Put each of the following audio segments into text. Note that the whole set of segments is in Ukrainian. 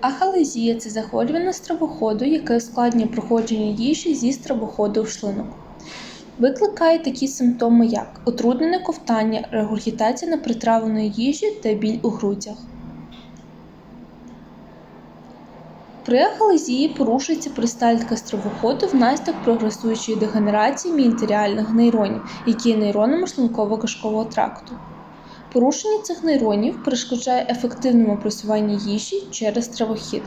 Ахалезія це захворювання стравоходу, яке ускладнює проходження їжі зі стравоходу в шлунок. Викликає такі симптоми, як утруднене ковтання, регургітація непритравленої їжі та біль у грудях. При ахалезії порушується перистальтика стравоходу внаслідок прогресуючої дегенерації мієнтеріальних нейронів, які є нейронами шлунково-кишкового тракту. Порушення цих нейронів перешкоджає ефективному просуванню їжі через стравохід.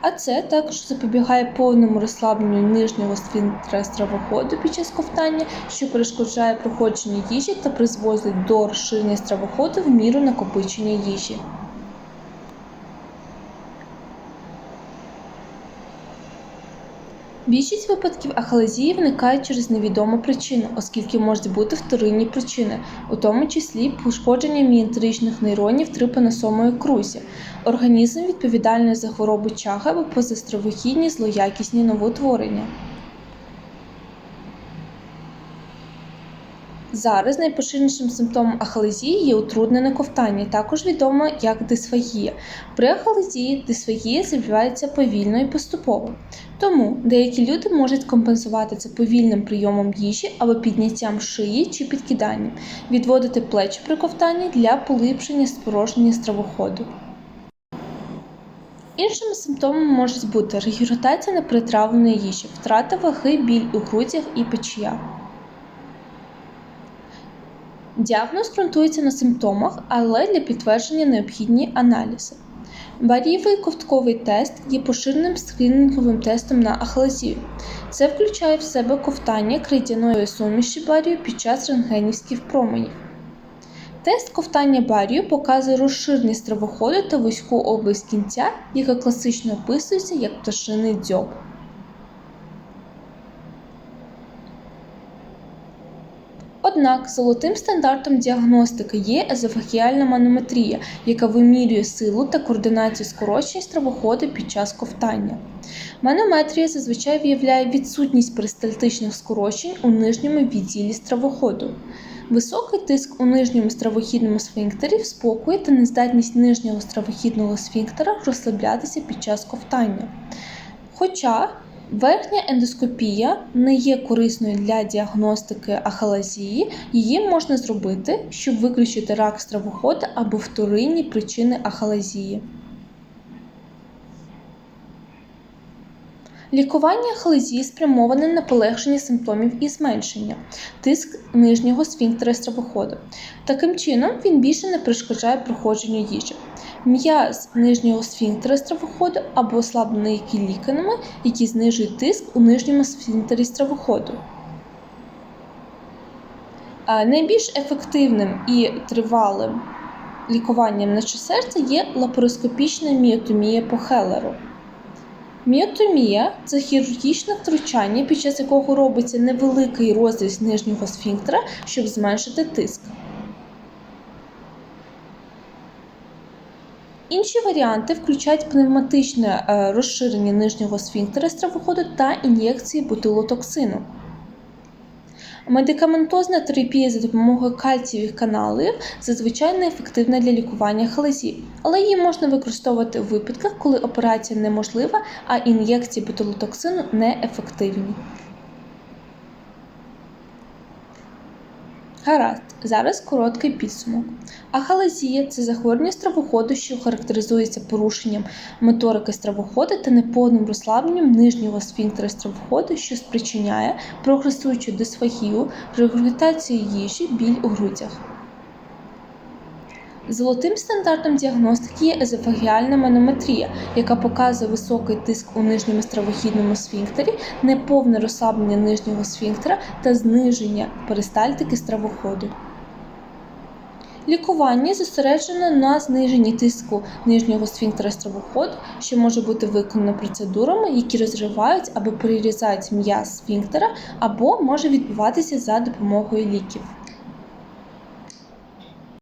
А це також запобігає повному розслабленню нижнього сфінктера стравоходу під час ковтання, що перешкоджає проходженню їжі та призводить до розширення стравоходу в міру накопичення їжі. Більшість випадків ахалезії виникають через невідому причину, оскільки можуть бути вторинні причини, у тому числі пошкодження мієнтеричних нейронів трипаносомої крузі. Організм відповідальний за хворобу чага або позастравохідні злоякісні новоутворення. Зараз найпоширенішим симптомом ахалезії є утруднене ковтання, також відомо як дисфагія. При ахалезії дисфагія забивається повільно і поступово. Тому деякі люди можуть компенсувати це повільним прийомом їжі або підняттям шиї чи підкиданням, відводити плечі при ковтанні для поліпшення спорожнення стравоходу. Іншими симптомами можуть бути регургітація непритравленої їжі, втрата ваги, біль у грудях і печія. Діагноз ґрунтується на симптомах, але для підтвердження необхідні аналізи. Барієвий ковтковий тест є поширеним скринінговим тестом на ахалезію. Це включає в себе ковтання крейдяної суміші барію під час рентгенівських променів. Тест ковтання барію показує розширення стравоходу та вузьку область кінця, яка класично описується як пташиний дзьоб. Однак золотим стандартом діагностики є езофагіальна манометрія, яка вимірює силу та координацію скорочень стравоходу під час ковтання. Манометрія зазвичай виявляє відсутність перистальтичних скорочень у нижньому відділі стравоходу. Високий тиск у нижньому стравохідному сфінктері спокою та нездатність нижнього стравохідного сфінктера розслаблятися під час ковтання. Хоча Верхня ендоскопія не є корисною для діагностики ахалазії, її можна зробити, щоб виключити рак стравоходу або вторинні причини ахалазії. Лікування ахалезії спрямоване на полегшення симптомів і зменшення, тиск нижнього сфінктера стравоходу. Таким чином, він більше не перешкоджає проходженню їжі. М'яз нижнього сфінктера стравоходу або ослаблений ліками, які знижують тиск у нижньому сфінктері стравоходу. Найбільш ефективним і тривалим лікуванням на серця є лапароскопічна міотомія по Хеллеру. Міотомія це хірургічне втручання, під час якого робиться невеликий розріз нижнього сфінктера, щоб зменшити тиск. Інші варіанти включають пневматичне е, розширення нижнього сфінктера стравоходу та ін'єкції бутилотоксину. Медикаментозна терапія за допомогою кальцієвих каналів зазвичай неефективна для лікування халезії, але її можна використовувати у випадках, коли операція неможлива, а ін'єкції ботулотоксину неефективні. Гаразд, зараз короткий підсумок. Ахалазія це захворювання стравоходу, що характеризується порушенням моторики стравоходу та неповним розслабленням нижнього сфінктера стравоходу, що спричиняє прогресуючу дисфагію, регургітацію їжі, біль у грудях. Золотим стандартом діагностики є езофагіальна манометрія, яка показує високий тиск у нижньому стравохідному сфінктері, неповне розслаблення нижнього сфінктера та зниження перистальтики стравоходу. Лікування зосереджено на зниженні тиску нижнього сфінктера стравоходу, що може бути виконано процедурами, які розривають або перерізають м'яз сфінктера, або може відбуватися за допомогою ліків.